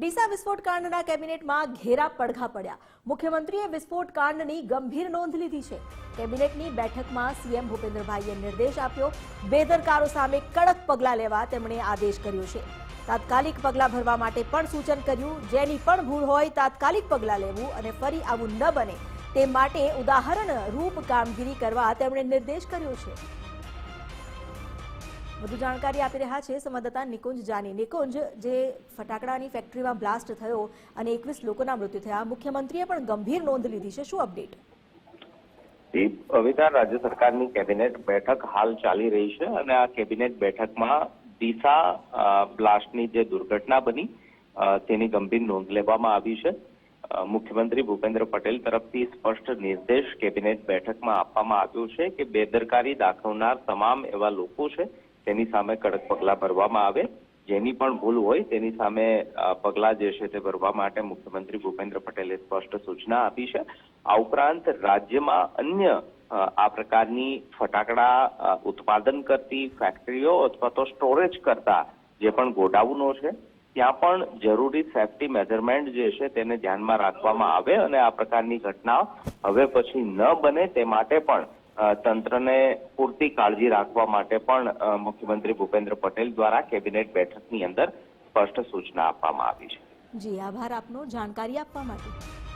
ડીસા વિસ્ફોટ કાંડના કેબિનેટમાં ઘેરા પડઘા પડ્યા. મુખ્યમંત્રીએ વિસ્ફોટ કાંડની ગંભીર નોંધ લીધી છે. કેબિનેટની બેઠકમાં સીએમ ભૂપેન્દ્રભાઈએ નિર્દેશ આપ્યો, બેદરકારો સામે કડક પગલાં લેવા તેમણે આદેશ કર્યો છે. તાત્કાલિક પગલાં ભરવા માટે પણ સૂચન કર્યું, જેની પણ ભૂલ હોય તાત્કાલિક પગલાં લેવું અને ફરી આવું ન બને તે માટે ઉદાહરણ રૂપ કામગીરી કરવા તેમણે નિર્દેશ કર્યો છે. વધુ જાણકારી આપી રહ્યા છે સંવાદદાતા નિકુંજ જાની. નિકુંજ, જે ફટાકડાની ફેક્ટરીમાં બ્લાસ્ટ થયો અને એકવીસ લોકોના મૃત્યુ થયા, મુખ્યમંત્રીએ પણ ગંભીર નોંધ લીધી છે. શું અપડેટ? અવિતા રાજ્ય સરકારની કેબિનેટ બેઠક હાલ ચાલી રહી છે અને આ કેબિનેટ બેઠકમાં ડીસા બ્લાસ્ટની જે દુર્ઘટના બની તેની ગંભીર નોંધ લેવામાં આવી છે. મુખ્યમંત્રી ભૂપેન્દ્ર પટેલ તરફથી સ્પષ્ટ નિર્દેશ કેબિનેટ બેઠકમાં આપવામાં આવ્યો છે કે બેદરકારી દાખવનાર તમામ એવા લોકો છે તેની સામે કડક પગલાં ભરવામાં આવે. જેની પણ ભૂલ હોય તેની સામે પગલાં જે છે તે ભરવા માટે મુખ્યમંત્રી ભૂપેન્દ્ર પટેલે સ્પષ્ટ સૂચના આપી છે. આ ઉપરાંત રાજ્યમાં અન્ય આ પ્રકારની ફટાકડા ઉત્પાદન કરતી ફેક્ટરીઓ અથવા તો સ્ટોરેજ કરતા જે પણ ગોડાઉનો છે, ત્યાં પણ જરૂરી સેફટી મેઝરમેન્ટ જે છે તેને ધ્યાનમાં રાખવામાં આવે અને આ પ્રકારની ઘટના હવે પછી ન બને તે માટે પણ તંત્રને પૂરતી કાળજી રાખવા માટે પણ મુખ્યમંત્રી ભૂપેન્દ્ર પટેલ દ્વારા કેબિનેટ બેઠકની અંદર સ્પષ્ટ સૂચના આપવામાં આવી છે. જી, આભાર આપનો. જાણકારી આપવા માટે.